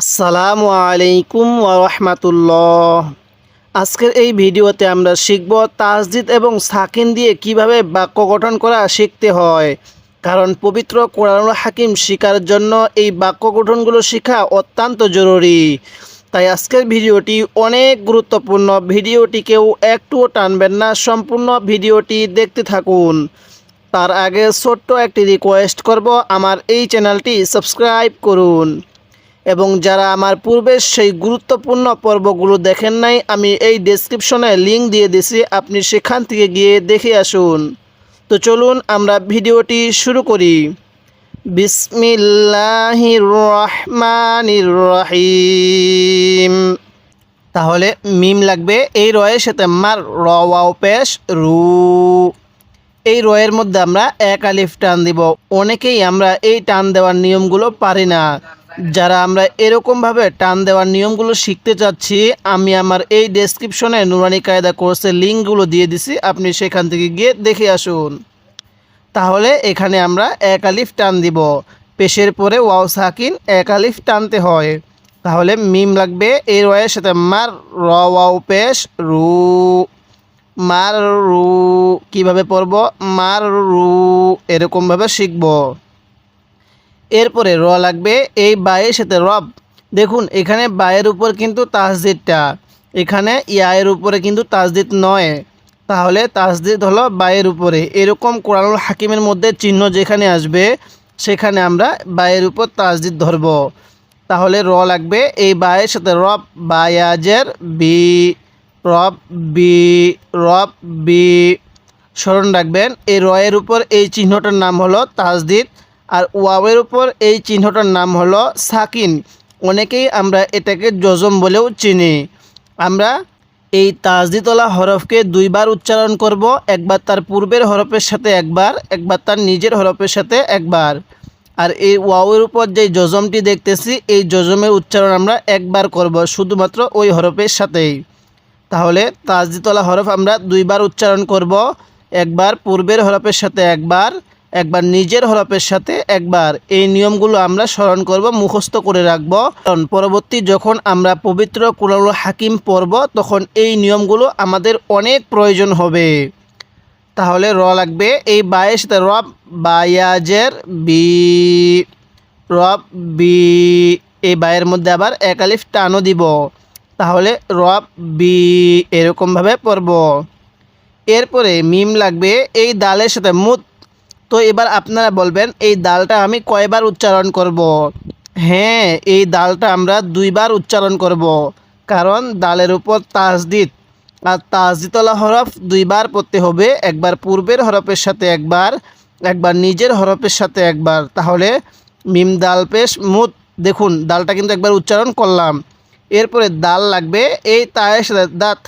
আসসালামু আলাইকুম ওরহমাতুল্লাহ আজকের এই ভিডিওতে আমরা শিখব তাসজিদ এবং সাকিন দিয়ে কীভাবে বাক্য গঠন করা শিখতে হয়। কারণ পবিত্র কোরআনুল হাকিম শেখার জন্য এই বাক্য গঠনগুলো শেখা অত্যন্ত জরুরি। তাই আজকের ভিডিওটি অনেক গুরুত্বপূর্ণ। ভিডিওটিকেও একটুও টানবেন না, সম্পূর্ণ ভিডিওটি দেখতে থাকুন। তার আগে ছোট্ট একটি রিকোয়েস্ট করব। আমার এই চ্যানেলটি সাবস্ক্রাইব করুন। এবং যারা আমার পূর্বের সেই গুরুত্বপূর্ণ পর্বগুলো দেখেন নাই, আমি এই ডেসক্রিপশনে লিংক দিয়ে দিছি, আপনি সেখান থেকে গিয়ে দেখে আসুন। তো চলুন আমরা ভিডিওটি শুরু করি। বিসমিল্লাহির রহমানির রহিম। তাহলে মিম লাগবে, এই রয়ের সাথে মার র পেশ, রু। এই রয়ের মধ্যে আমরা এক আলিফ টান দিব। অনেকেই আমরা এই টান দেওয়ার নিয়মগুলো পারি না। যারা আমরা এরকমভাবে টান দেওয়ার নিয়মগুলো শিখতে চাচ্ছি, আমি আমার এই ডেসক্রিপশনে নুরানি কায়দা কোর্সের লিঙ্কগুলো দিয়ে দিছি, আপনি সেখান থেকে গিয়ে দেখে আসুন। তাহলে এখানে আমরা এক আলিফ টান দিব। পেশের পরে ওয়াও সাকিন এক আলিফ টানতে হয়। তাহলে মিম লাগবে এই রয়ের সাথে মার র ওয়াও পেশ রু। মার রু। কীভাবে পড়ব? মার রু। এরকমভাবে শিখব। এরপরে র লাগবে, এই বায়ের সাথে রব। দেখুন, এখানে বায়ের উপর কিন্তু তাসদিদটা, এখানে ইয়ায়ের উপরে কিন্তু তাসদিদ নয়। তাহলে তাসদিদ হলো বায়ের উপরে। এরকম কোরআনুল হাকিমের মধ্যে চিহ্ন যেখানে আসবে, সেখানে আমরা বায়ের উপর তাসদিদ ধরব। তাহলে র লাগবে, এই বায়ের সাথে রব বায়াজের বি, রব বি রব বি। স্মরণ রাখবেন, এই রয়ের উপর এই চিহ্নটার নাম হলো তাজদিদ আর ওয়াবের উপর এই চিহ্নটার নাম হলো সাকিন। অনেকেই আমরা এটাকে জজম বলেও চিনি। আমরা এই তাজদিতলা হরফকে দুইবার উচ্চারণ করব, একবার তার পূর্বের হরফের সাথে একবার একবার তার নিজের হরফের সাথে একবার। আর এই ওয়াওয়ের উপর যে জজমটি দেখতেছি, এই জজমের উচ্চারণ আমরা একবার করব, শুধুমাত্র ওই হরফের সাথেই। তাহলে তাজদিতলা হরফ আমরা দুইবার উচ্চারণ করব, একবার পূর্বের হরফের সাথে একবার একবার নিজের হরফের সাথে একবার এই নিয়মগুলো আমরা স্মরণ করব, মুখস্থ করে রাখব। কারণ পরবর্তী যখন আমরা পবিত্র কুরাল হাকিম পড়ব, তখন এই নিয়মগুলো আমাদের অনেক প্রয়োজন হবে। তাহলে র লাগবে, এই বায়ের সাথে রব বায়াজের বি, রব বি, এই বায়ের মধ্যে আবার এক আলিফ টানও দিব। তাহলে রব বি এরকমভাবে পড়ব। এরপরে মিম লাগবে, এই দালের সাথে মুত তো এবার আপনারা বলবেন, এই দালটা আমি কয়বার উচ্চারণ করব। হ্যাঁ এই দালটা আমরা দুইবার উচ্চারণ করব। কারণ দালের উপর তাজদিদ আর তাজদিতলা হরফ দুইবার পড়তে হবে, একবার পূর্বের হরফের সাথে একবার একবার নিজের হরফের সাথে একবার তাহলে মিম দাল পেশ মুত, দেখুন দালটা কিন্তু একবার উচ্চারণ করলাম এরপরে দাল লাগবে, এই তায়ের দাঁত,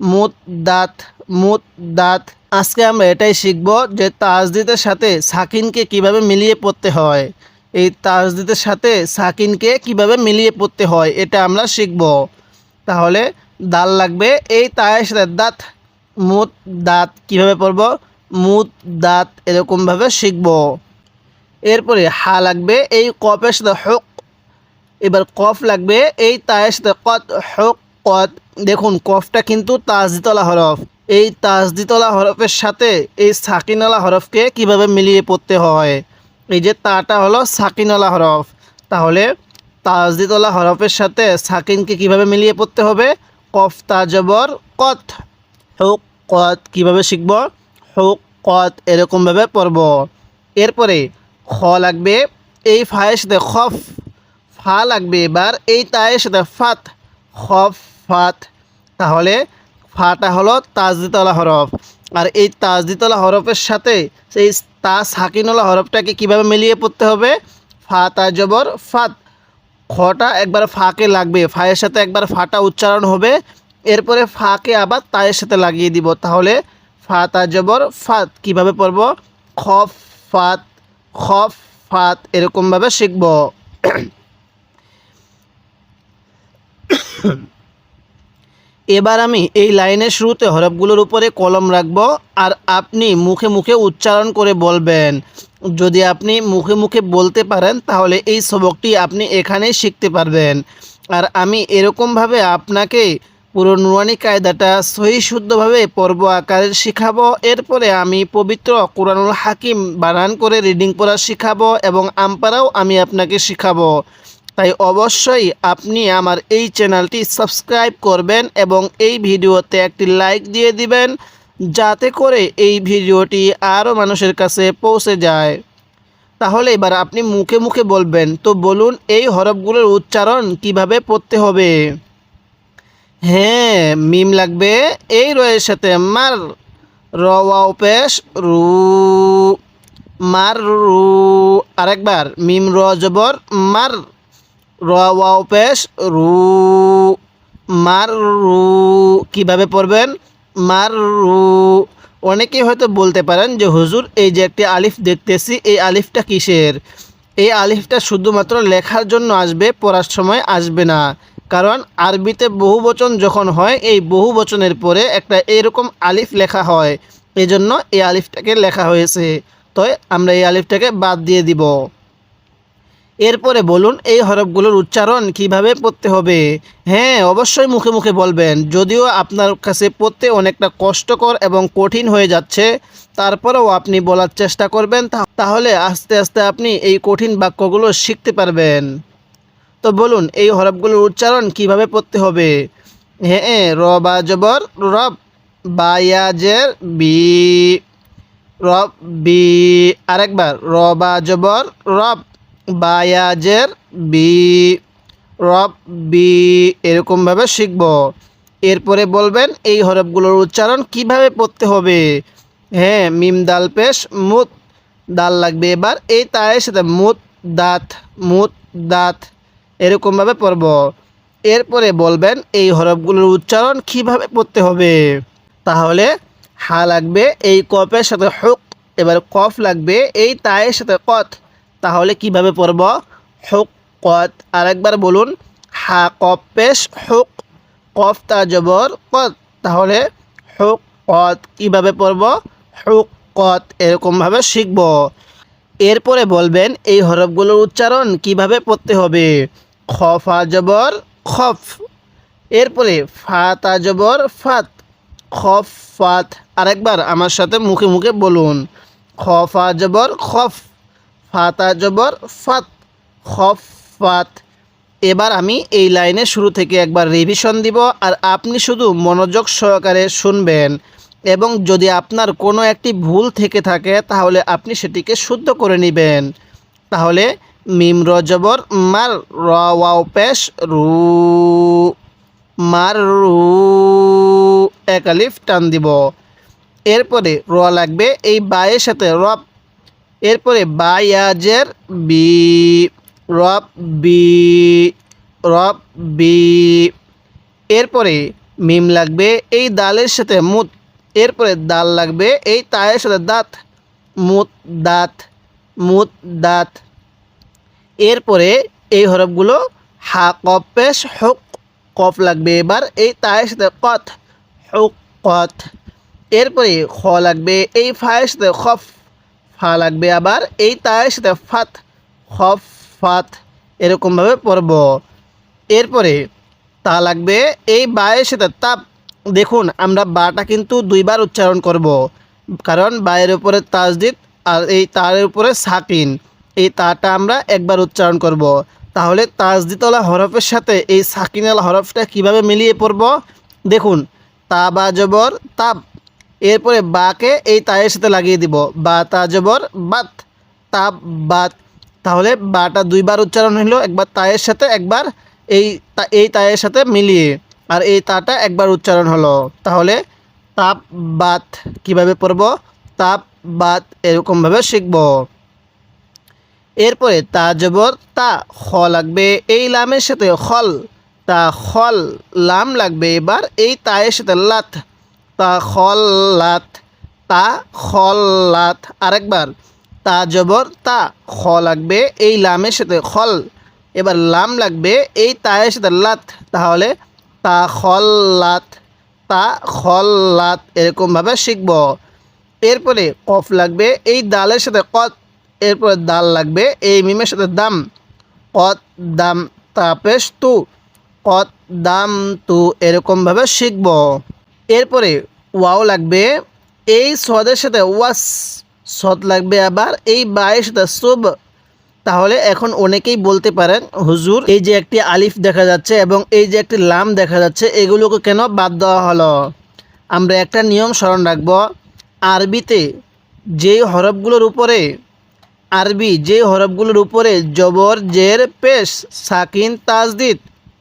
মুত দাঁত মুত দাঁত আজকে আমরা এটাই শিখব যে তাজদিদের সাথে সাকিনকে কীভাবে মিলিয়ে পড়তে হয়। এই তাজদিদের সাথে সাকিনকে কীভাবে মিলিয়ে পড়তে হয় এটা আমরা শিখব। তাহলে দাল লাগবে। এই তায়ের সাথে দাঁত মুদ দাঁত কীভাবে পড়ব? মুদ দাঁত এরকমভাবে শিখব। এরপরে হা লাগবে, এই কপের সাথে হক, এবার কফ লাগবে, এই তায়ের সাথে কত, হক, কত, দেখুন কফটা কিন্তু তাজদিতলা হরফ। এই তাজদিতলা হরফের সাথে এই সাকিনওয়ালা হরফকে কীভাবে মিলিয়ে পড়তে হয়? এই যে তাটা হলো সাকিনওয়ালা হরফ। তাহলে তাজদিতলা হরফের সাথে সাকিনকে কীভাবে মিলিয়ে পড়তে হবে? কফ তাজবর কত। হুক, কত কীভাবে শিখব? হুক, কত এরকমভাবে পড়ব। এরপরে খ লাগবে, এই ফায়ের সাথে খফ, ফা লাগবে, এবার এই তায়ের সাথে ফাত। খফ, ফাত। তাহলে ফাটা হলো তাজদিতলা হরফ। আর এই তাজদিতলা হরফের সাথে সেই তা সাকিনলা হরফটাকে কীভাবে মিলিয়ে পড়তে হবে? ফা, তা, জবর, ফাত। খটা একবার ফাকে লাগবে, ফায়ের সাথে একবার ফাটা উচ্চারণ হবে। এরপরে ফাকে আবার তায়ের সাথে লাগিয়ে দিব। তাহলে ফা, তা, জবর, ফাত কীভাবে পড়ব? খফ ফাত খফ ফাত এরকমভাবে শিখব। এবার আমি এই লাইনের শুরুতে হরফগুলোর উপরে কলম রাখব আর আপনি মুখে মুখে উচ্চারণ করে বলবেন। যদি আপনি মুখে মুখে বলতে পারেন, তাহলে এই সবকটি আপনি এখানেই শিখতে পারবেন। আর আমি এরকমভাবে আপনাকে পুরো নুরানি কায়দাটা সহি শুদ্ধভাবে পর্ব আকারে শিখাবো। এরপরে আমি পবিত্র কোরআনুল হাকিম বানান করে রিডিং পড়া শিখাবো এবং আমপারাও আমি আপনাকে শিখাবো। তাই অবশ্যই আপনি আমার এই চ্যানেলটি সাবস্ক্রাইব করবেন এবং এই ভিডিওতে একটি লাইক দিয়ে দিবেন, যাতে করে এই ভিডিওটি আরও মানুষের কাছে পৌঁছে যায়। তাহলে এবার আপনি মুখে মুখে বলবেন, তো বলুন, এই হরফগুলোর উচ্চারণ কীভাবে পড়তে হবে? হ্যাঁ মিম লাগবে, এই রয়ের সাথে মার র ওয়াও পেশ রু, মার, রু। আরেকবার, মিম র, জবর, মার। র পেশ রু, মার, রু, কীভাবে পড়বেন? মার, রু, অনেকেই হয়তো বলতে পারেন যে, হুজুর, এই যে একটি আলিফ দেখতেছি, এই আলিফটা কিসের? এই আলিফটা শুধুমাত্র লেখার জন্য আসবে, পড়ার সময় আসবে না। কারণ আরবিতে বহু বচন যখন হয়, এই বহু বচনের পরে একটা এরকম আলিফ লেখা হয়। এই জন্য এই আলিফটাকে লেখা হয়েছে। তো আমরা এই আলিফটাকে বাদ দিয়ে দিব। এরপরে বলুন, এই হরফগুলোর উচ্চারণ কীভাবে পড়তে হবে? হ্যাঁ অবশ্যই মুখে মুখে বলবেন। যদিও আপনার কাছে পড়তে অনেকটা কষ্টকর এবং কঠিন হয়ে যাচ্ছে, তারপরেও আপনি বলার চেষ্টা করবেন তাহলে আস্তে আস্তে আপনি এই কঠিন বাক্যগুলো শিখতে পারবেন। তো বলুন, এই হরফগুলোর উচ্চারণ কীভাবে পড়তে হবে? হ্যাঁ র, বা, জবর, রব বায়াজের বি, রব, বি, আরেকবার, র, বা, জবর, রব বায়াজের বি, রব, বি এরকমভাবে শিখব। এরপরে বলবেন এই হরফগুলোর উচ্চারণ কীভাবে পড়তে হবে? হ্যাঁ মিম, দাল, পেশ, মুত, দাল লাগবে। এবার এই তায়ের সাথে মুত, দাঁত মুত, দাঁত এরকমভাবে পড়ব। এরপরে বলবেন এই হরফগুলোর উচ্চারণ কীভাবে পড়তে হবে? তাহলে হা লাগবে, এই কপের সাথে হুক, এবার কফ লাগবে, এই তায়ের সাথে কথ তাহলে কীভাবে পড়ব? হুক, কত। আরেকবার বলুন। হা, কফ, পেশ, হুক, কফ, তা, জবর, কত। তাহলে হুক, কত। কীভাবে পড়ব? হুক, কত। এরকমভাবে শিখব। এরপরে বলবেন, এই হরফগুলোর উচ্চারণ কীভাবে পড়তে হবে? খফা জবর, খফ। এরপরে ফাতা জবর, ফাত। খফ ফাত। আরেকবার আমার সাথে মুখে মুখে বলুন। খফা জবর, খফ। ফাতা জবর ফাত, খফ ফাত। এবার আমি এই লাইনে শুরু থেকে একবার রিভিশন দিব আর আপনি শুধু মনোযোগ সহকারে শুনবেন এবং যদি আপনার কোনো একটি ভুল থেকে থাকে তাহলে আপনি সেটিকে শুদ্ধ করে নেবেন। তাহলে মিম রজবর মার র ওয়াও পেশ, রু, মার রু, এক আলিফ টান দিব। এরপরে র লাগবে এই বায়ের সাথে রব এরপরে বায়াজের বি, রব বি রব বি। এরপরে মিম লাগবে এই দালের সাথে মুত। এরপরে দাল লাগবে এই তায়ের সাথে দাঁত। মুত দাঁত মুত, দাঁত। এরপরে এই হরফগুলো হা, কফ, পেশ, হুক, কফ লাগবে এবার এই তায়ের সাথে কথ হুক কথ এরপরে খ লাগবে এই ফায়ের সাথে খফ। ফা লাগবে আবার, এই তায়ের সাথে ফাত, খফ, ফাত এরকমভাবে পড়ব। এরপরে তা লাগবে, এই বায়ের সাথে তাপ। দেখুন, আমরা বাটা কিন্তু দুইবার উচ্চারণ করব, কারণ বায়ের উপরে তাজদিদ আর এই তার উপরে সাকিন। এই তাটা আমরা একবার উচ্চারণ করব। তাহলে তাজদিতলা হরফের সাথে এই সাকিনাল হরফটা কীভাবে মিলিয়ে পড়ব? দেখুন, তা বা জবর তাপ। এরপরে বাকে এই তায়ের সাথে লাগিয়ে দিব। বা, তা, জবর, বাত তাপ বাত। তাহলে বাটা দুইবার উচ্চারণ হলো একবার তায়ের সাথে, একবার এই এই তায়ের সাথে মিলিয়ে। আর এই তাটা একবার উচ্চারণ হলো। তাহলে তাপ বাত কীভাবে পড়ব? তাপ বাত এরকমভাবে শিখব। এরপরে তা, জবর, তা, খ লাগবে। এই লামের সাথে খল, তা, খল, লাম লাগবে। এবার এই তায়ের সাথে লাত তা খল লাত তা খল লাত আরেকবার, তা জবর, তা, খ লাগবে এই লামের সাথে, খল। এবার লাম লাগবে এই তায়ের সাথে, লাত। তাহলে তা খল্লাত তা খল্লাত এরকমভাবে শিখব। এরপরে কফ লাগবে এই দালের সাথে, কত। এরপরে দাল লাগবে এই মিমের সাথে, দাম। কত দাম তাপেশ তু, কত দাম তু এরকমভাবে শিখব। এরপরে, ওয়াও লাগবে। এই সদের সাথে ওয়াস সদ লাগবে আবার। এই বায়ের সাথে সুব, তাহলে এখন অনেকেই বলতে পারেন, হুজুর, এই যে একটি আলিফ দেখা যাচ্ছে এবং এই যে একটি লাম দেখা যাচ্ছে, এগুলোকে কেন বাদ দেওয়া হলো? আমরা একটা নিয়ম স্মরণ রাখব। আরবিতে যেই হরফগুলোর উপরে, আরবি যে হরফগুলোর উপরে জবর, জের, পেশ, সাকিন, তাজদিদ,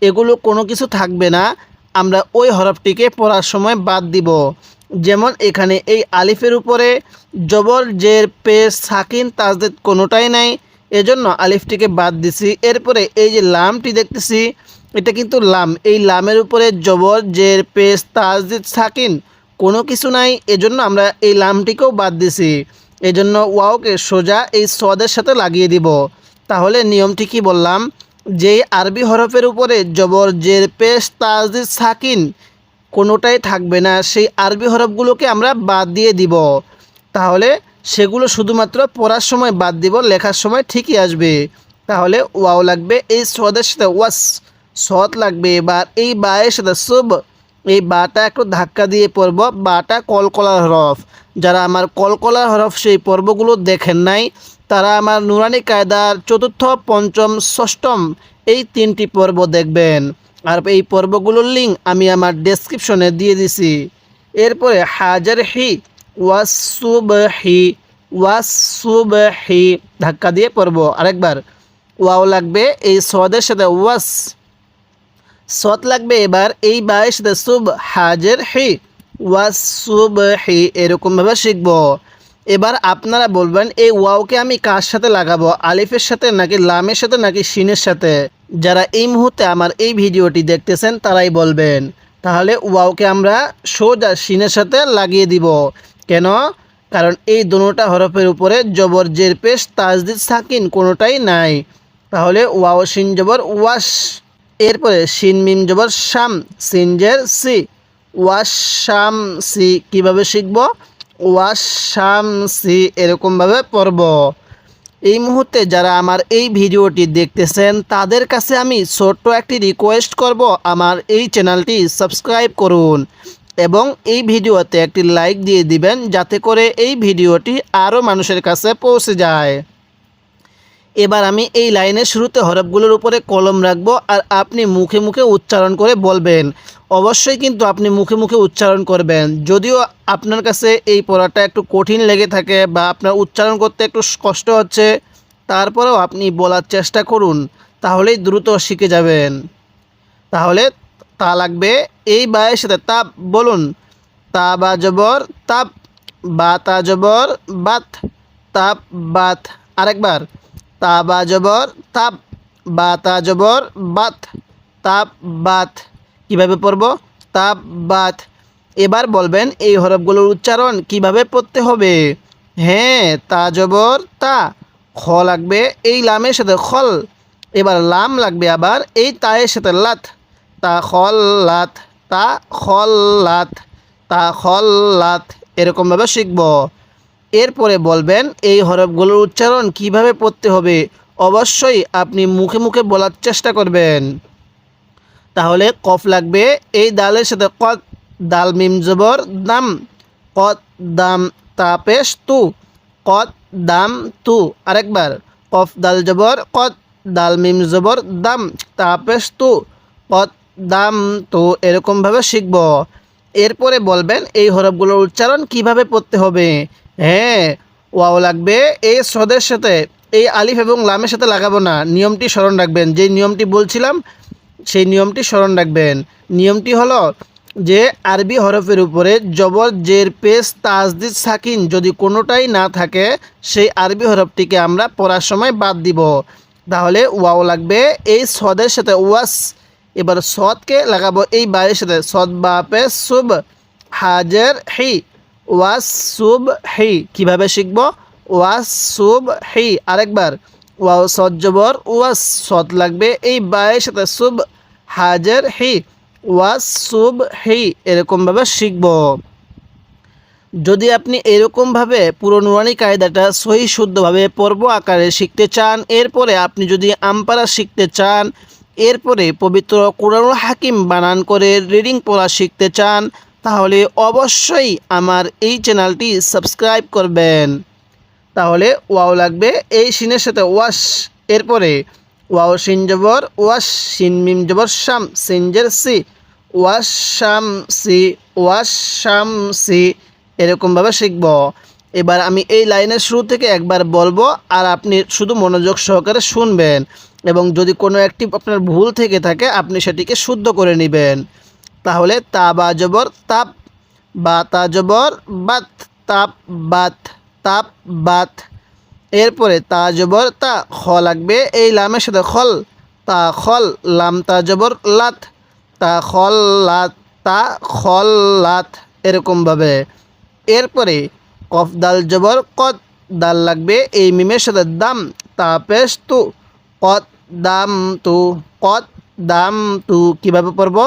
এগুলো কোনো কিছু থাকবে না। আমরা ওই হরফটিকে পড়ার সময় বাদ দিব। যেমন এখানে এই আলিফের উপরে জবর, জের, পেশ, সাকিন, তাজদিদ কোনোটাই নাই। এজন্য আলিফটিকে বাদ দিছি। এরপরে এই যে লামটি দেখতেছি, এটা কিন্তু লাম। এই লামের উপরে জবর, জের, পেশ, তাজদিদ, সাকিন কোনো কিছু নাই। এজন্য আমরা এই লামটিকেও বাদ দিছি। এজন্য ওয়াওকে সোজা এই সদের সাথে লাগিয়ে দিব। তাহলে নিয়মটি কি বললাম? যেই আরবি হরফের উপরে জবর, জের, পেশ তাজদিদ সাকিন কোনোটাই থাকবে না, সেই আরবি হরফগুলোকে আমরা বাদ দিয়ে দিব। তাহলে সেগুলো শুধুমাত্র পড়ার সময় বাদ দিব, লেখার সময় ঠিকই আসবে। তাহলে ওয়াও লাগবে, এই সদের সাথে ওয়াস সৎ লাগবে। এবার এই বায়ের সাথে সুব, এই বাটা একটু ধাক্কা দিয়ে পড়ব, বাটা কলকলার হরফ। যারা আমার কলকলার হরফ সেই পর্বগুলো দেখেন নাই তারা আমার নুরানি কায়দার চতুর্থ, পঞ্চম, ষষ্ঠম এই তিনটি পর্ব দেখবেন। আর এই পর্বগুলোর লিঙ্ক আমি আমার ডেসক্রিপশনে দিয়ে দিছি। এরপরে হাজার হি ওয়াসুব হি ওয়াসুব হি ধাক্কা দিয়ে পড়ব আরেকবার। ওয়াও লাগবে এই সদের সাথে ওয়াস। সত লাগবে এবার এই বায়ের সাথে সুব হাজের হি ওয়াসুব হি এরকমভাবে শিখব। এবার আপনারা বলবেন, এই ওয়াওকে আমি কার সাথে লাগাবো? আলিফের সাথে নাকি লামের সাথে নাকি শিনের সাথে? যারা এই মুহূর্তে আমার এই ভিডিওটি দেখতেছেন, তারাই বলবেন, তাহলে ওয়াওকে আমরা সোজা শিনের সাথে লাগিয়ে দিব। কেন? কারণ এই দোনোটা হরফের উপরে জবর জের পেশ, তাজদিদ, সাকিন কোনোটাই নাই। তাহলে ওয়াও শিন জবর ওয়াশ, এরপরে শিন মিম জবর শাম সিনজের সি। ওয়াশ, শাম, সি কীভাবে শিখব? ওয়াশ শাম সি এরকমভাবে পড়ব। এই মুহূর্তে যারা আমার এই ভিডিওটি দেখতেছেন, তাদের কাছে আমি ছোট্ট একটি রিকোয়েস্ট করব, আমার এই চ্যানেলটি সাবস্ক্রাইব করুন এবং এই ভিডিওতে একটি লাইক দিয়ে দিবেন, যাতে করে এই ভিডিওটি আরও মানুষের কাছে পৌঁছে যায়। এবার আমি এই লাইনের শুরুতে হরফগুলোর উপরে কলম রাখব আর আপনি মুখে মুখে উচ্চারণ করে বলবেন। অবশ্যই কিন্তু আপনি মুখে মুখে উচ্চারণ করবেন। যদিও আপনার কাছে এই পড়াটা একটু কঠিন লেগে থাকে বা আপনার উচ্চারণ করতে একটু কষ্ট হচ্ছে, তারপরেও আপনি বলার চেষ্টা করুন, তাহলেই দ্রুত শিখে যাবেন। তাহলে তা লাগবে। এই বায়ের সাথে তাপ বলুন। তা বা জবর, তাপ, বা তা জবর, বাত, তাপ, বাত, আরেকবার। তা বা জবর তাপ বা তা জবর, বাত তাপ বাত। কীভাবে পড়ব? তাপ বাত। এবার বলবেন এই হরফগুলোর উচ্চারণ কীভাবে পড়তে হবে? হ্যাঁ তা জবর, তা। খ লাগবে এই লামের সাথে খল। এবার লাম লাগবে আবার এই তায়ের সাথে লাত। তা খল লাত, তা খল লাত, তা খল লাত। এরকমভাবে শিখব। এরপরে বলবেন, এই হরফগুলোর উচ্চারণ কীভাবে পড়তে হবে? অবশ্যই আপনি মুখে মুখে বলার চেষ্টা করবেন। তাহলে কফ লাগবে। এই দালের সাথে কত দাল মিম জবর, দাম কত দাম তাপেশ তু কত দাম, তু, আরেকবার, কফ, দাল জবর কত দাল মিম জবর, দাম তাপেশ তু কত দাম, তু, এরকমভাবে শিখব। এরপরে বলবেন, এই হরফগুলোর উচ্চারণ কীভাবে পড়তে হবে? হ্যাঁ ওয়াও লাগবে। এই সদের সাথে, এই আলিফ এবং লামের সাথে লাগাবো না। নিয়মটি স্মরণ রাখবেন। যে নিয়মটি বলছিলাম, সেই নিয়মটি স্মরণ রাখবেন। নিয়মটি হলো যে, আরবি হরফের উপরে জবর জের পেস তাজদিদ সাকিন যদি কোনোটাই না থাকে, সেই আরবি হরফটিকে আমরা পড়ার সময় বাদ দিব। তাহলে ওয়াও লাগবে। এই সদের সাথে ওয়াস, এবার সদকে লাগাবো। এই বায়ের সাথে সদ বা পে সুব হাজের, হি ওয়াস সুব হি কীভাবে শিখব? ওয়াস সুব হি আরেকবার। ওয়াও সদ জবর ওয়াস সদ লাগবে। এই বায়ের সাথে সুব হাজের হি ওয়াস সুব হেই এরকমভাবে শিখব। যদি আপনি এরকমভাবে পুরো নুরানি কায়দাটা সহি শুদ্ধভাবে পর্ব আকারে শিখতে চান, এরপরে আপনি যদি আমপারা শিখতে চান, এরপরে পবিত্র কোরআনুল হাকিম বানান করে রিডিং পড়া শিখতে চান তাহলে অবশ্যই আমার এই চ্যানেলটি সাবস্ক্রাইব করবেন। তাহলে ওয়াও লাগবে, এই সিনের সাথে ওয়াশ, এরপরে ওয়াও সিন জবর, ওয়াশ সিন মিম জবর, শাম সিনজের সি, ওয়াশ শাম সি, ওয়াশ শাম সি, এরকমভাবে শিখব। এবার আমি এই লাইনের শুরু থেকে একবার বলব, আর আপনি শুধু মনোযোগ সহকারে শুনবেন এবং যদি কোনো একটি আপনার ভুল থেকে থাকে, আপনি সেটিকে শুদ্ধ করে নেবেন। তাহলে তা বা জবর তাপ, বা তা জবর বাত, তাপ বাত তাপ বাত। এরপরে তা জবর তা, খ লাগবে এই লামের সাথে খল, তা খল, লাম, তা জবর লাত, তা খল, লাত, তা খল, লাত এরকমভাবে এরপরে কফ, দাল, জবর, কত, দাল লাগবে এই মিমের সাথে দাম, তা পেশ তু, কত, দাম তু, কত, দাম তু, কীভাবে পড়ব?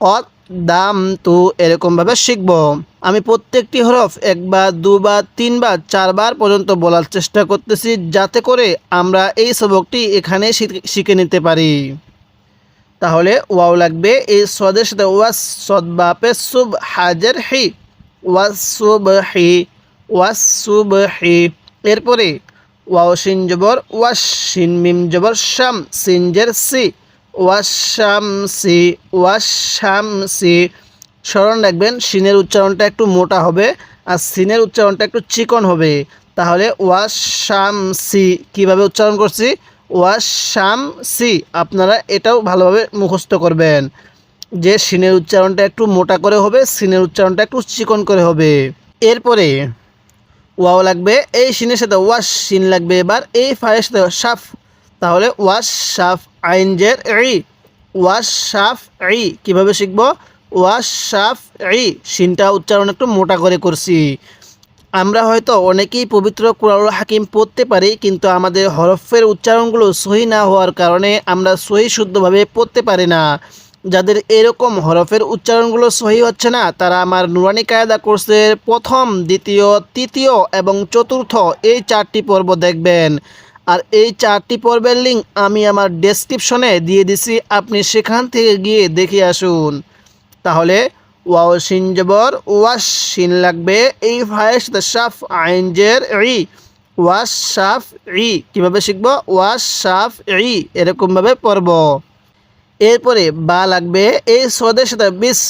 কত দাম তু এরকমভাবে শিখব। আমি প্রত্যেকটি হরফ একবার, দুবার, তিনবার, চারবার পর্যন্ত বলার চেষ্টা করতেছি যাতে করে আমরা এই সবকটি এখানে শিখ- নিতে পারি। তাহলে ওয়াও লাগবে, এই সদের সাথে ওয়াস, সদ বাপে সুব, হাজের হি, ওয়াস, সুব, হি, ওয়াস, সুব, হি। এরপরে ওয়াও, সিন, জবর, ওয়াস, সিন, মিম, জবর, শাম সিনজের সি। ওয়াস শাম সি ওয়াস শাম সি স্মরণ রাখবেন, সিনের উচ্চারণটা একটু মোটা হবে আর সিনের উচ্চারণটা একটু চিকন হবে। তাহলে ওয়াস শাম সি কীভাবে উচ্চারণ করছি? ওয়াস শাম সি আপনারা এটাও ভালোভাবে মুখস্থ করবেন যে সিনের উচ্চারণটা একটু মোটা করে হবে, সিনের উচ্চারণটা একটু চিকন করে হবে। এরপরে, ওয়াও লাগবে, এই সিনের সাথে ওয়াশ সিন লাগবে এবার, এই ফায়ের সাথে সাফ তাহলে ওয়াশ সাফ আইনজের ই। ওয়াশ সাফ ই কীভাবে শিখব? ওয়াশ সাফ ই সিনটা উচ্চারণ একটু মোটা করে করছি। আমরা হয়তো অনেকেই পবিত্র কুরআনুল হাকিম পড়তে পারি, কিন্তু আমাদের হরফের উচ্চারণগুলো সহি না হওয়ার কারণে আমরা সহি শুদ্ধভাবে পড়তে পারি না। যাদের এরকম হরফের উচ্চারণগুলো সহি হচ্ছে না, তারা আমার নুরানি কায়দা কোর্সের প্রথম, দ্বিতীয়, তৃতীয় এবং চতুর্থ এই চারটি পর্ব দেখবেন। আর এই চারটি পর্বের লিঙ্ক আমি আমার ডেসক্রিপশনে দিয়ে দিছি। আপনি সেখান থেকে গিয়ে দেখে আসুন। তাহলে, ওয়াও সিন জবর ওয়াশ সিন লাগবে। এই ফায়ের সাথে সাফ আইনজের ই ওয়াশ সাফ ই। কীভাবে শিখব? ওয়াশ সাফ ই, এরকমভাবে পড়ব। এরপরে বা লাগবে, এই সদের সাথে বিস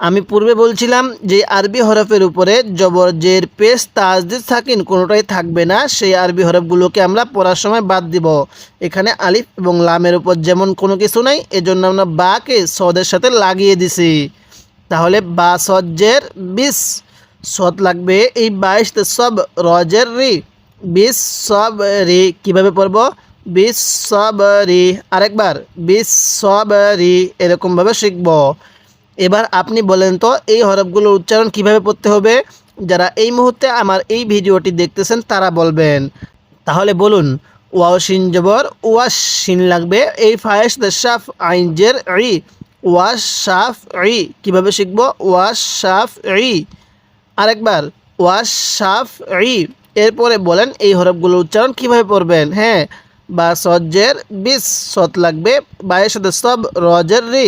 আমি পূর্বে বলছিলাম যে আরবি হরফের উপরে জবর জের, পেশ, তাজদিদ থাকিন কোনোটাই থাকবে না। সেই আরবি হরফগুলোকে আমরা পড়ার সময় বাদ দিব। এখানে আলিফ এবং লামের উপর যেমন কোনো কিছু নাই, এজন্য আমরা বাকে সদের সাথে লাগিয়ে দিছি। তাহলে বা সজ্জের বিশ। সদ লাগবে এই বাইশতে সব রজের রি। বিশ, সব, রি। কীভাবে পড়ব? বিশ, সব, রি। আরেকবার, বিশ, সব, রি। এরকমভাবে শিখব। এবার আপনি বলেন তো, এই হরফগুলোর উচ্চারণ কীভাবে পড়তে হবে? যারা এই মুহূর্তে আমার এই ভিডিওটি দেখতেছেন, তারা বলবেন। তাহলে বলুন, ওয়াও সিন জবর ওয়াশ সিন লাগবে, এই ফায়েস সাফ আইনজের ই ওয়াশ সাফ ই, কীভাবে শিখব? ওয়াশ সাফ ই। আরেকবার ওয়াশ সাফ ই, এরপরে বলেন এই হরফগুলোর উচ্চারণ কীভাবে পড়বেন? হ্যাঁ বা সজ্জের বিশ সত লাগবে বায়ের সাথে সব রজের রি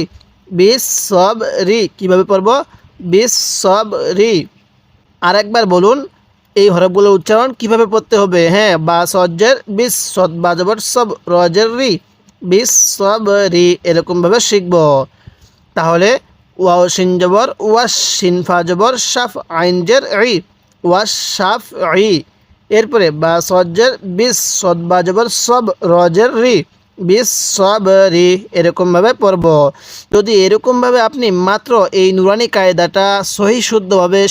বিশ সব রি কীভাবে পড়ব? বিশ সব রি আরেকবার বলুন, এই হরফগুলোর উচ্চারণ কীভাবে পড়তে হবে? হ্যাঁ বা সজ্জের বিশ সদ বাজবর সব, রজের রি। বিশ সব রি এরকমভাবে শিখব। তাহলে, ওয়াও সিন জবর ওয়াস সিনফা জবর সাফ আইনজের ই ওয়াস সাফ ই এরপরে বা সজ্জের বিশ সদ বা জবর সব, রজের রি। বিশ সব রি এরকমভাবে পড়ব। যদি এরকমভাবে আপনি মাত্র এই নুরানি কায়দাটা সহি শুদ্ধভাবে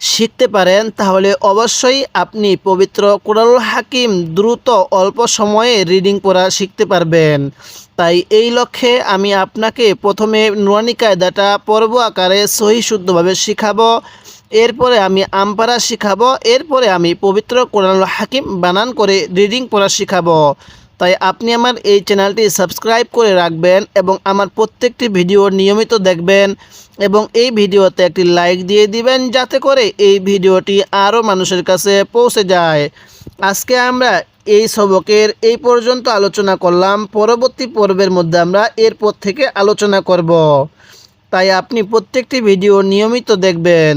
শিখতে পারেন, তাহলে অবশ্যই আপনি পবিত্র কোরআনুল হাকিম দ্রুত অল্প সময়ে রিডিং পড়া শিখতে পারবেন। তাই এই লক্ষ্যে আমি আপনাকে প্রথমে নুরানি কায়দাটা পর্ব আকারে সহি শুদ্ধভাবে শিখাবো, এরপরে আমি আমপারা শিখাবো, এরপরে আমি পবিত্র কোরআনুল হাকিম বানান করে রিডিং পড়া শিখাবো। তাই আপনি আমার এই চ্যানেলটি সাবস্ক্রাইব করে রাখবেন এবং আমার প্রত্যেকটি ভিডিও নিয়মিত দেখবেন এবং এই ভিডিওতে একটি লাইক দিয়ে দিবেন যাতে করে এই ভিডিওটি আরও মানুষের কাছে পৌঁছে যায়। আজকে আমরা এই সবকের এই পর্যন্ত আলোচনা করলাম। পরবর্তী পর্বের মধ্যে আমরা এরপর থেকে আলোচনা করব। তাই আপনি প্রত্যেকটি ভিডিও নিয়মিত দেখবেন।